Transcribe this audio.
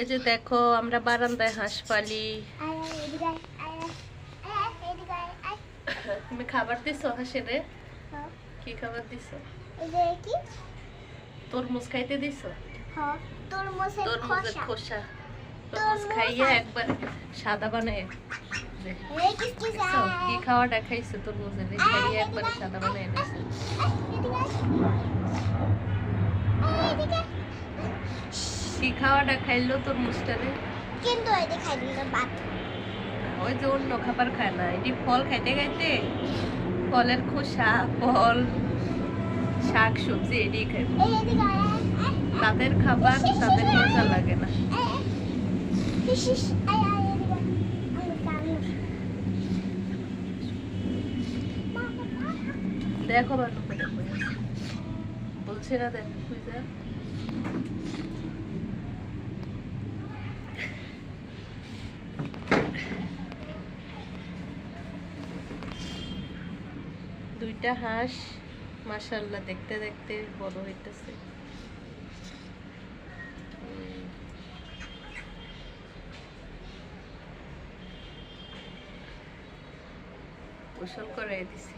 এই যে দেখো আমরা বারান্দায় হাঁস পালি। তুমি খাবার দিছো হাঁসের? কি খাবার দিছো? তরমুজ খাইতে দিছো? তরমুজের খোসা। তরমুজ খাইয়ে একবার সাদা বানায় কি খাওয়াটা খাইছে তরমুজের? খাইয়ে একবার সাদা বানায় কি খাওয়াটা খাইলো তরমুজটারে? কিন্তু এদিকে খাই দিল বাদ ওই যে অন্য খাবার খায় না এটি ফল খাইতে খাইতে ফলের খোসা ফল শাক সবজি এটি আয় তাদের খাবার তাদের মজা লাগে না। দেখো আছে। বলছে না দেখ দুইটা হাঁস মাসাল্লাহ দেখতে দেখতে বড় হইতেছে। কুশল করে দিছি।